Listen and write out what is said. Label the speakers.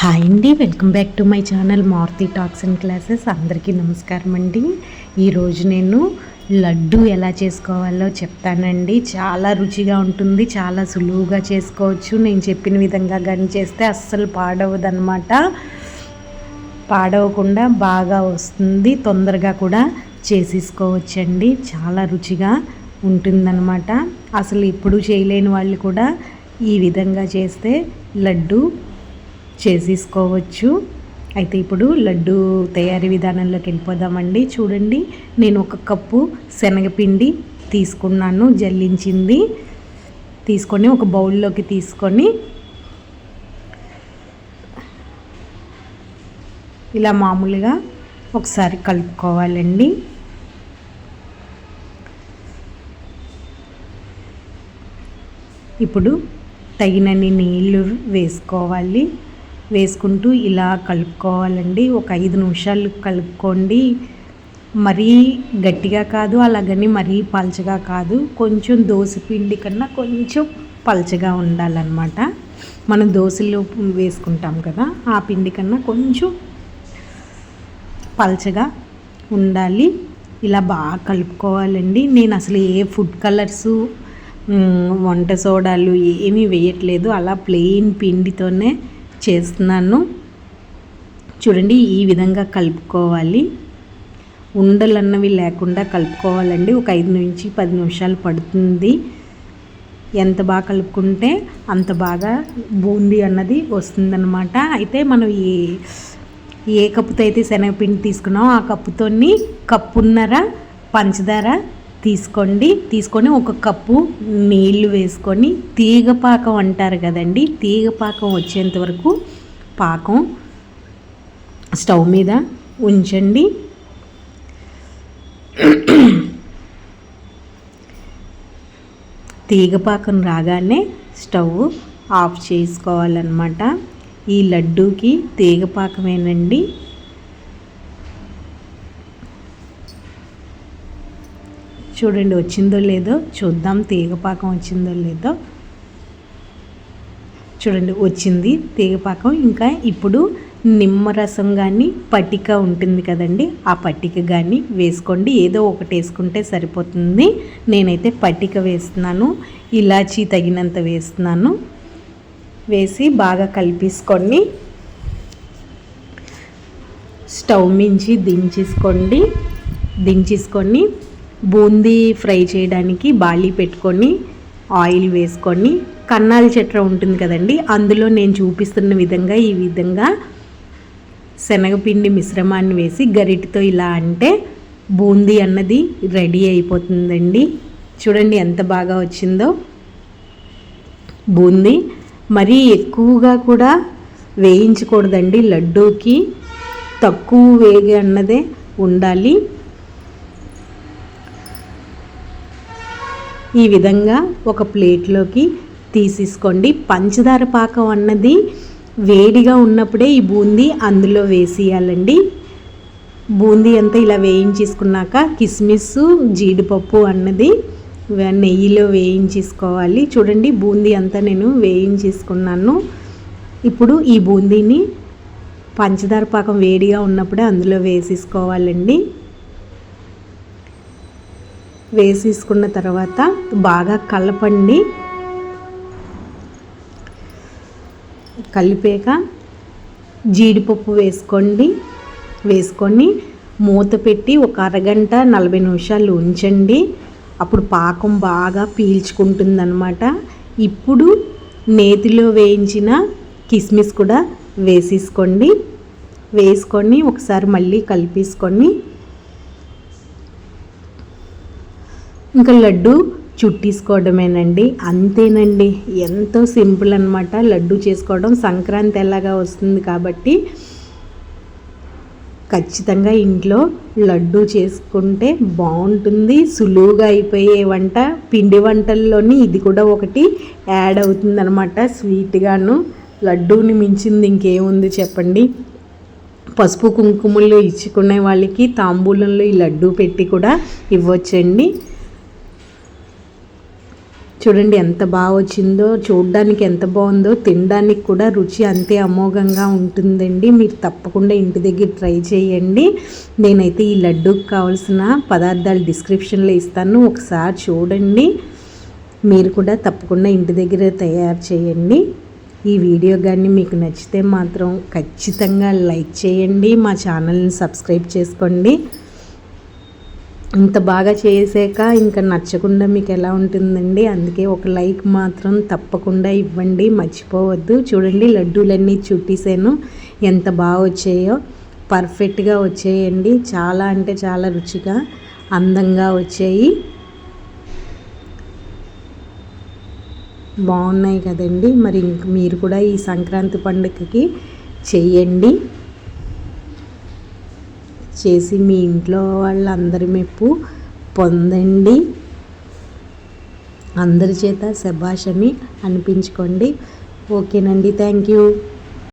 Speaker 1: Hi అండి welcome back to my channel Maruthi talks and classes. అందరికీ నమస్కారం అండి. ఈరోజు నేను లడ్డు ఎలా చేసుకోవాలో చెప్తానండి. చాలా రుచిగా ఉంటుంది చాలా సులువుగా చేసుకోవచ్చు. నేను చెప్పిన విధంగా కానీ చేస్తే అస్సలు పాడవదనమాట పాడవకుండా బాగా వస్తుంది. తొందరగా కూడా చేసేసుకోవచ్చండి. చాలా రుచిగా ఉంటుందన్నమాట. అసలు ఇప్పుడు చేయలేని వాళ్ళు కూడా ఈ విధంగా చేస్తే లడ్డు చేసేసుకోవచ్చు. అయితే ఇప్పుడు లడ్డు తయారీ విధానంలోకి వెళ్ళిపోదామండి. చూడండి నేను ఒక కప్పు శనగపిండి తీసుకున్నాను జల్లించింది. తీసుకొని ఒక బౌల్లోకి తీసుకొని ఇలా మామూలుగా ఒకసారి కలుపుకోవాలండి. ఇప్పుడు తగినన్ని నీళ్ళు వేసుకోవాలి. వేసుకుంటూ ఇలా కలుపుకోవాలండి. ఒక ఐదు నిమిషాలు కలుపుకోండి. మరీ గట్టిగా కాదు అలాగని మరీ పలచగా కాదు. కొంచెం దోశ పిండి కన్నా కొంచెం పలచగా ఉండాలన్నమాట. మనం దోశలు వేసుకుంటాం కదా ఆ పిండి కన్నా కొంచెం పలచగా ఉండాలి. ఇలా బాగా కలుపుకోవాలండి. నేను అసలు ఏ ఫుడ్ కలర్సు వంట సోడాలు ఏమీ వేయట్లేదు. అలా ప్లెయిన్ పిండితోనే చేస్తున్నాను. చూడండి ఈ విధంగా కలుపుకోవాలి. ఉండలు అన్నవి లేకుండా కలుపుకోవాలండి. ఒక ఐదు నుంచి పది నిమిషాలు పడుతుంది. ఎంత బాగా కలుపుకుంటే అంత బాగా బూందీ అన్నది వస్తుందన్నమాట. అయితే మనం ఏ ఏ కప్పుతో అయితే శనగపిండి తీసుకున్నామో ఆ కప్పుతోని కప్పున్నర పంచదార తీసుకోండి. తీసుకొని ఒక కప్పు నీళ్ళు వేసుకొని తీగ పాకం అంటారు కదండి. తీగ పాకం వచ్చేంత వరకు పాకం స్టవ్ మీద ఉంచండి. తీగపాకం రాగానే స్టవ్ ఆఫ్ చేసుకోవాలన్నమాట. ఈ లడ్డూకి తీగపాకమేనండి చూడండి వచ్చిందో లేదో. చూద్దాం తీగపాకం వచ్చిందో లేదో. చూడండి వచ్చింది తీగపాకం. ఇంకా ఇప్పుడు నిమ్మరసం కానీ పట్టిక ఉంటుంది కదండి ఆ పట్టిక కానీ వేసుకోండి. ఏదో ఒకటి వేసుకుంటే సరిపోతుంది. నేనైతే పట్టిక వేస్తున్నాను ఇలాచీ తగినంత వేస్తున్నాను. వేసి బాగా కలిపేసుకోండి స్టవ్ మించి దించేసుకోండి. దించేసుకొని బూందీ ఫ్రై చేయడానికి బాలీ పెట్టుకొని ఆయిల్ వేసుకొని కన్నాల చట్ర ఉంటుంది కదండి అందులో నేను చూపిస్తున్న విధంగా ఈ విధంగా శనగపిండి మిశ్రమాన్ని వేసి గరిటితో ఇలా అంటే బూందీ అన్నది రెడీ అయిపోతుందండి. చూడండి ఎంత బాగా వచ్చిందో. బూందీ మరీ ఎక్కువగా కూడా వేయించకూడదండి లడ్డూకి. తక్కువ వేగి అన్నదే ఉండాలి. ఈ విధంగా ఒక ప్లేట్లోకి తీసేసుకోండి. పంచదార పాకం అన్నది వేడిగా ఉన్నప్పుడే ఈ బూందీ అందులో వేసేయాలండి. బూందీ అంతా ఇలా వేయించేసుకున్నాక కిస్మిస్ జీడిపప్పు అన్నది నెయ్యిలో వేయించేసుకోవాలి. చూడండి బూందీ అంతా నేను వేయించేసుకున్నాను. ఇప్పుడు ఈ బూందీని పంచదార పాకం వేడిగా ఉన్నప్పుడే అందులో వేసేసుకోవాలండి. వేసేసుకున్న తర్వాత బాగా కలపండి. కలిపాక జీడిపప్పు వేసుకోండి. వేసుకొని మూత పెట్టి ఒక అరగంట నలభై నిమిషాలు ఉంచండి. అప్పుడు పాకం బాగా పీల్చుకుంటుందన్నమాట. ఇప్పుడు నేతిలో వేయించిన కిస్మిస్ కూడా వేసేసుకోండి. వేసుకొని ఒకసారి మళ్ళీ కలిపేసుకొని ఇంకా లడ్డు చుట్టేసుకోవడమేనండి. అంతేనండి. ఎంతో సింపుల్ అనమాట లడ్డు చేసుకోవడం సంక్రాంతి ఎలాగా వస్తుంది కాబట్టి ఖచ్చితంగా ఇంట్లో లడ్డు చేసుకుంటే బాగుంటుంది. సులువుగా అయిపోయే వంట పిండి వంటల్లోని ఇది కూడా ఒకటి యాడ్ అవుతుందనమాట స్వీట్గాను లడ్డూని మించింది ఇంకేముంది చెప్పండి. పసుపు కుంకుమలు ఇచ్చుకునే వాళ్ళకి తాంబూలంలో ఈ లడ్డు పెట్టి కూడా ఇవ్వచ్చండి. చూడండి ఎంత బాగా వచ్చిందో. చూడడానికి ఎంత బాగుందో. తినడానికి కూడా రుచి అంతే అమోఘంగా ఉంటుందండి. మీరు తప్పకుండా ఇంటి దగ్గర ట్రై చేయండి. నేనైతే ఈ లడ్డూకి కావాల్సిన పదార్థాలు డిస్క్రిప్షన్లో ఇస్తాను. ఒకసారి చూడండి. మీరు కూడా తప్పకుండా ఇంటి దగ్గర తయారు చేయండి. ఈ వీడియో కానీ మీకు నచ్చితే మాత్రం ఖచ్చితంగా లైక్ చేయండి. మా ఛానల్ని సబ్స్క్రైబ్ చేసుకోండి. ఇంత బాగా చేసాక ఇంకా నచ్చకుండా మీకు ఎలా ఉంటుందండి? అందుకే ఒక లైక్ మాత్రం తప్పకుండా ఇవ్వండి మర్చిపోవద్దు. చూడండి లడ్డూలన్నీ చుట్టేసాను. ఎంత బాగా వచ్చాయో. పర్ఫెక్ట్గా వచ్చాయండి. చాలా అంటే చాలా రుచిగా అందంగా వచ్చాయి. బాగున్నాయి కదండి. మరి ఇంక మీరు కూడా ఈ సంక్రాంతి పండుగకి చెయ్యండి. చేసి మీ ఇంట్లో వాళ్ళందరి మెప్పు పొందండి. అందరి చేత శభాషని అనిపించుకోండి. ఓకేనండి. Thank you.